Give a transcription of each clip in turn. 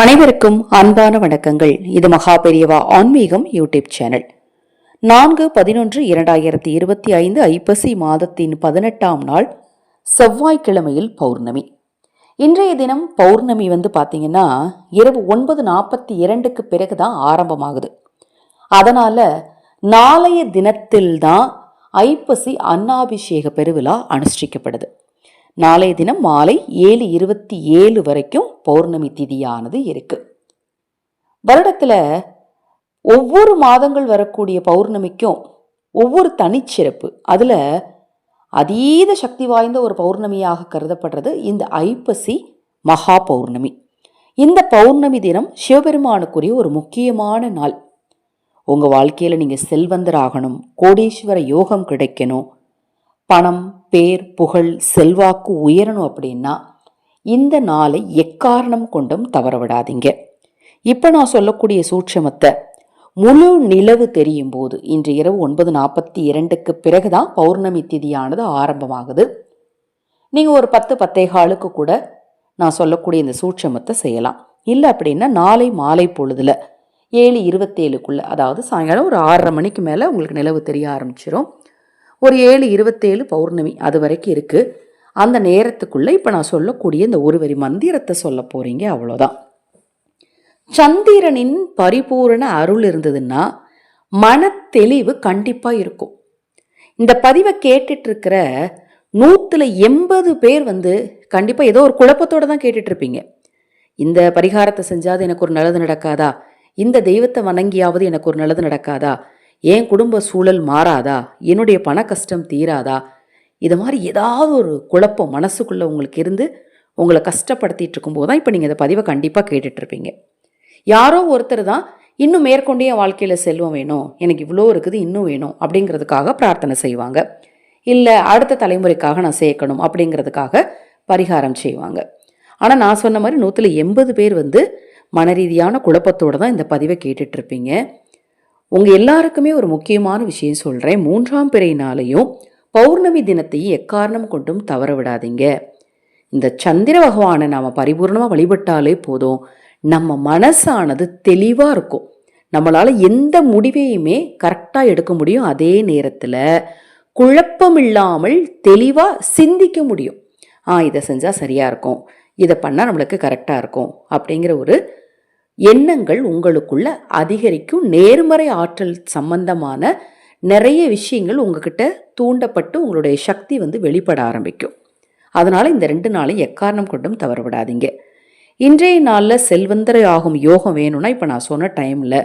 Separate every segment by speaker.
Speaker 1: அனைவருக்கும் அன்பான வணக்கங்கள். இது மகா பெரியவா ஆன்மீகம் யூடியூப் சேனல். நான்கு பதினொன்று இரண்டாயிரத்தி இருபத்தி ஐந்து ஐப்பசி மாதத்தின் பதினெட்டாம் நாள் செவ்வாய்க்கிழமையில் பௌர்ணமி. இன்றைய தினம் பௌர்ணமி வந்து பார்த்தீங்கன்னா இரவு ஒன்பது நாற்பத்தி இரண்டுக்கு பிறகு தான் ஆரம்பமாகுது. அதனால நாளைய தினத்தில்தான் ஐப்பசி அன்னாபிஷேக பெருவிழா அனுஷ்டிக்கப்படுது. நாளைய தினம் மாலை ஏழு இருபத்தி ஏழு வரைக்கும் பௌர்ணமி திதியானது இருக்கு. வருடத்தில் ஒவ்வொரு மாதங்கள் வரக்கூடிய பௌர்ணமிக்கும் ஒவ்வொரு தனிச்சிறப்பு. அதில் அதீத சக்தி வாய்ந்த ஒரு பௌர்ணமியாக கருதப்படுறது இந்த ஐப்பசி மகா பௌர்ணமி. இந்த பௌர்ணமி தினம் சிவபெருமானுக்குரிய ஒரு முக்கியமான நாள். உங்கள் வாழ்க்கையில் நீங்கள் செல்வந்தராகணும் கோடீஸ்வர யோகம் கிடைக்கணும் பணம் பேர் புகழ் செல்வாக்கு உயரணும் அப்படின்னா இந்த நாளை எக்காரணம் கொண்டும் தவற விடாதீங்க இப்போ நான் சொல்லக்கூடிய சூட்சமத்தை முழு நிலவு தெரியும் போது இன்று இரவு ஒன்பது நாற்பத்தி இரண்டுக்கு பிறகுதான் பௌர்ணமி திதியானது ஆரம்பமாகுது. நீங்கள் ஒரு பத்து பத்தேகாலுக்கு கூட நான் சொல்லக்கூடிய இந்த சூட்சமத்தை செய்யலாம். இல்லை அப்படின்னா நாளை மாலை பொழுதில் ஏழு இருபத்தேழுக்குள்ளே அதாவது சாயங்காலம் ஒரு ஆறரை மணிக்கு மேலே உங்களுக்கு நிலவு தெரிய ஆரம்பிச்சிடும் ஒரு ஏழு இருபத்தேழு பௌர்ணமி அது வரைக்கும் இருக்குது அந்த நேரத்துக்குள்ளே இப்போ நான் சொல்லக்கூடிய இந்த ஒரு வரி மந்திரத்தை சொல்ல போகிறீங்க அவ்வளோதான் சந்திரனின் பரிபூரண அருள் இருந்ததுன்னா மன தெளிவு கண்டிப்பாக இருக்கும். இந்த பதிவை கேட்டுட்டு இருக்கிற நூற்றுல எண்பது பேர் வந்து கண்டிப்பாக ஏதோ ஒரு குழப்பத்தோடு தான் கேட்டுட்ருப்பீங்க. இந்த பரிகாரத்தை செஞ்சாது எனக்கு ஒரு நல்லது நடக்காதா? இந்த தெய்வத்தை வணங்கியாவது எனக்கு ஒரு நல்லது நடக்காதா? என் குடும்ப சூழல் மாறாதா? என்னுடைய பண கஷ்டம் தீராதா? இது மாதிரி ஏதாவது ஒரு குழப்பம் மனசுக்குள்ளே உங்களுக்கு இருந்து உங்களை கஷ்டப்படுத்திட்டு இருக்கும்போது தான் இப்போ நீங்கள் இந்த பதிவை கண்டிப்பாக கேட்டுட்ருப்பீங்க யாரோ ஒருத்தர் தான் இன்னும் மேற்கொண்டே என் வாழ்க்கையில் செல்வம் வேணும் எனக்கு இவ்வளோ இருக்குது இன்னும் வேணும் அப்படிங்கிறதுக்காக பிரார்த்தனை செய்வாங்க. இல்லை அடுத்த தலைமுறைக்காக நான் சேர்க்கணும் அப்படிங்கிறதுக்காக பரிகாரம் செய்வாங்க. ஆனால் நான் சொன்ன மாதிரி நூற்றில் எண்பது பேர் வந்து மனரீதியான குழப்பத்தோடு தான் இந்த பதிவை கேட்டுட்ருப்பீங்க உங்கள் எல்லாருக்குமே ஒரு முக்கியமான விஷயம் சொல்கிறேன் மூன்றாம் பிறை நாளையும் பௌர்ணமி தினத்தையும் எக்காரணம் கொண்டும் தவற விடாதீங்க. இந்த சந்திர பகவானை நாம் பரிபூர்ணமாக வழிபட்டாலே போதும். நம்ம மனசானது தெளிவாக இருக்கும். நம்மளால் எந்த முடிவையுமே கரெக்டாக எடுக்க முடியும். அதே நேரத்தில் குழப்பமில்லாமல் தெளிவாக சிந்திக்க முடியும். ஆ இதை செஞ்சால் சரியாக இருக்கும். இதை பண்ணால் நம்மளுக்கு கரெக்டாக இருக்கும். அப்படிங்கிற ஒரு எண்ணங்கள் உங்களுக்குள்ள அதிகரிக்கும். நேர்மறை ஆற்றல் சம்பந்தமான நிறைய விஷயங்கள் உங்ககிட்ட தூண்டப்பட்டு உங்களுடைய சக்தி வந்து வெளிப்பட ஆரம்பிக்கும். அதனால் இந்த ரெண்டு நாளை எக்காரணம் கொண்டும் தவற விடாதீங்க. இன்றைய நாளில் செல்வந்தரை ஆகும் யோகம் வேணும்னா இப்போ நான் சொன்ன டைமில்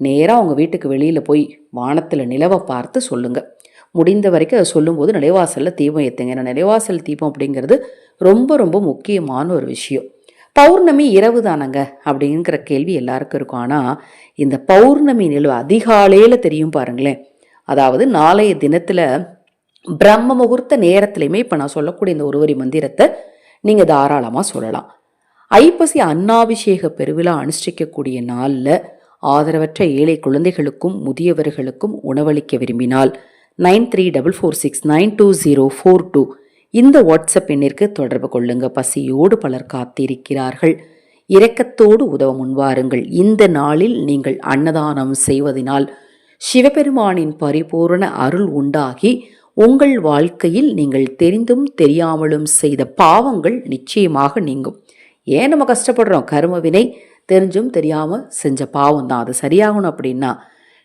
Speaker 1: நேராக உங்கள் வீட்டுக்கு வெளியில் போய் வானத்தில் நிலவை பார்த்து சொல்லுங்கள் முடிந்த வரைக்கும் அதை சொல்லும்போது நிலைவாசலில் தீபம் ஏற்றுங்க ஏன்னா நிலைவாசல் தீபம் அப்படிங்கிறது ரொம்ப ரொம்ப முக்கியமான ஒரு விஷயம். பௌர்ணமி இரவு தானங்க அப்படிங்கிற கேள்வி எல்லாருக்கும் இருக்கும். ஆனால் இந்த பௌர்ணமி நிலவு அதிகாலையில் தெரியும் பாருங்களேன். அதாவது நாளைய தினத்தில் பிரம்ம முகூர்த்த நேரத்துலையுமே இப்போ நான் சொல்லக்கூடிய இந்த ஒருவரி மந்திரத்தை நீங்கள் தாராளமாக சொல்லலாம். ஐப்பசி அன்னாபிஷேக பெருவிழா அனுஷ்டிக்கக்கூடிய நாளில் ஆதரவற்ற ஏழை குழந்தைகளுக்கும் முதியவர்களுக்கும் உணவளிக்க விரும்பினால் nine three double four six nine two zero four two இந்த வாட்ஸ்அப் எண்ணிற்கு தொடர்பு கொள்ளுங்க. பசியோடு பலர் காத்திருக்கிறார்கள். இரக்கத்தோடு உதவ முன்வாருங்கள். இந்த நாளில் நீங்கள் அன்னதானம் செய்வதனால் சிவபெருமானின் பரிபூரண அருள் உண்டாகி உங்கள் வாழ்க்கையில் நீங்கள் தெரிந்தும் தெரியாமலும் செய்த பாவங்கள் நிச்சயமாக நீங்கும். ஏன் நம்ம கஷ்டப்படுறோம்? கருமவினை தெரிஞ்சும் தெரியாமல் செஞ்ச பாவம் தான் அது சரியாகணும் அப்படின்னா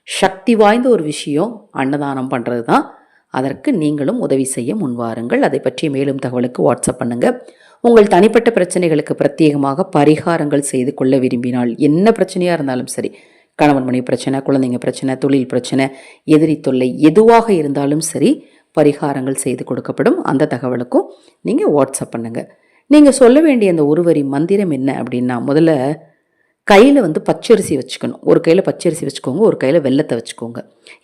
Speaker 1: சக்தி வாய்ந்த ஒரு விஷயம் அன்னதானம் பண்ணுறது தான் அதற்கு நீங்களும் உதவி செய்ய முன்வாருங்கள் அதை பற்றி மேலும் தகவலுக்கு வாட்ஸ்அப் பண்ணுங்கள் உங்கள் தனிப்பட்ட பிரச்சனைகளுக்கு பிரத்யேகமாக பரிகாரங்கள் செய்து கொள்ள விரும்பினால் என்ன பிரச்சனையாக இருந்தாலும் சரி கணவன் மனைவி பிரச்சனை குழந்தைங்க பிரச்சனை தொழில் பிரச்சனை எதிரி தொல்லை எதுவாக இருந்தாலும் சரி பரிகாரங்கள் செய்து கொடுக்கப்படும். அந்த தகவலுக்கும் நீங்கள் வாட்ஸ்அப் பண்ணுங்கள் நீங்கள் சொல்ல வேண்டிய அந்த ஒருவரி மந்திரம் என்ன அப்படின்னா முதல்ல கையில் வந்து பச்சரிசி வச்சுக்கணும். ஒரு கையில் பச்சரிசி வச்சுக்கோங்க ஒரு கையில் வெள்ளத்தை வச்சுக்கோங்க.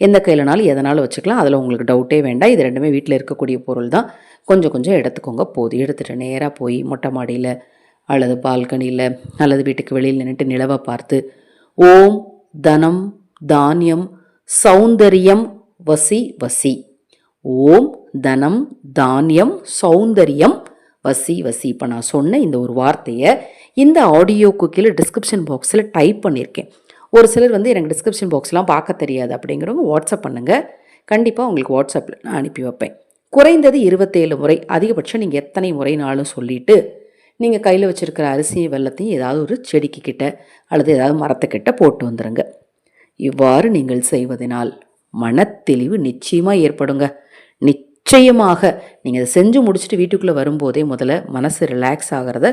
Speaker 1: எந்த கையிலனாலும் எதனாலும் வச்சுக்கலாம். அதில் உங்களுக்கு டவுட்டே வேண்டாம். இது ரெண்டுமே வீட்டில் இருக்கக்கூடிய பொருள் தான். கொஞ்சம் கொஞ்சம் எடுத்துக்கோங்க. போதும். எடுத்துகிட்டு நேராக போய் மொட்டை மாடியில் அல்லது பால்கனியில் அல்லது வீட்டுக்கு வெளியில் நின்றுட்டு நிலவை பார்த்து ஓம் தனம் தானியம் சௌந்தரியம் வசி வசி. ஓம் தனம் தானியம் சௌந்தரியம் வசி வசி. இப்போ நான் சொன்ன இந்த ஒரு வார்த்தையை இந்த ஆடியோக்கு கீழே டிஸ்கிரிப்ஷன் பாக்ஸில் டைப் பண்ணியிருக்கேன் ஒரு சிலர் வந்து எனக்கு டிஸ்கிரிப்ஷன் பாக்ஸ்லாம் பார்க்க தெரியாது அப்படிங்கிறவங்க வாட்ஸ்அப் பண்ணுங்கள் கண்டிப்பாக உங்களுக்கு வாட்ஸ்அப்பில் நான் அனுப்பி வைப்பேன். குறைந்தது இருபத்தேழு முறை அதிகபட்சம் நீங்கள் எத்தனை முறைனாலும் சொல்லிவிட்டு நீங்கள் கையில் வச்சுருக்கிற அரிசியும் வெள்ளத்தையும் ஏதாவது ஒரு செடிக்கு கிட்ட அல்லது ஏதாவது மரத்துக்கிட்ட போட்டு வந்துடுங்க இவ்வாறு நீங்கள் செய்வதனால் மனத்தெளிவு நிச்சயமாக ஏற்படுங்க. நிச்சயமாக நீங்கள் அதை செஞ்சு முடிச்சுட்டு வீட்டுக்குள்ளே வரும்போதே முதல்ல மனசு ரிலாக்ஸ் ஆகிறத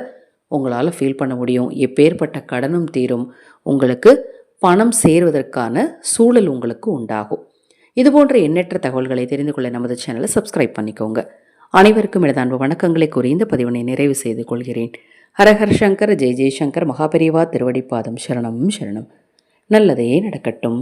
Speaker 1: உங்களால் ஃபீல் பண்ண முடியும். எப்பேற்பட்ட கடனும் தீரும். உங்களுக்கு பணம் சேர்வதற்கான சூழல் உங்களுக்கு உண்டாகும். இது போன்ற எண்ணற்ற தகவல்களை தெரிந்து கொள்ள நமது சேனலை சப்ஸ்கிரைப் பண்ணிக்கோங்க. அனைவருக்கும் எனது அன்பு வணக்கங்களை கூறி இந்த பதிவினை நிறைவு செய்து கொள்கிறேன். ஹரஹர் சங்கர் ஜெய் ஜெய்சங்கர் மகாபெரிவா திருவடிப்பாதம் சரணம் சரணம். நல்லதே நடக்கட்டும்.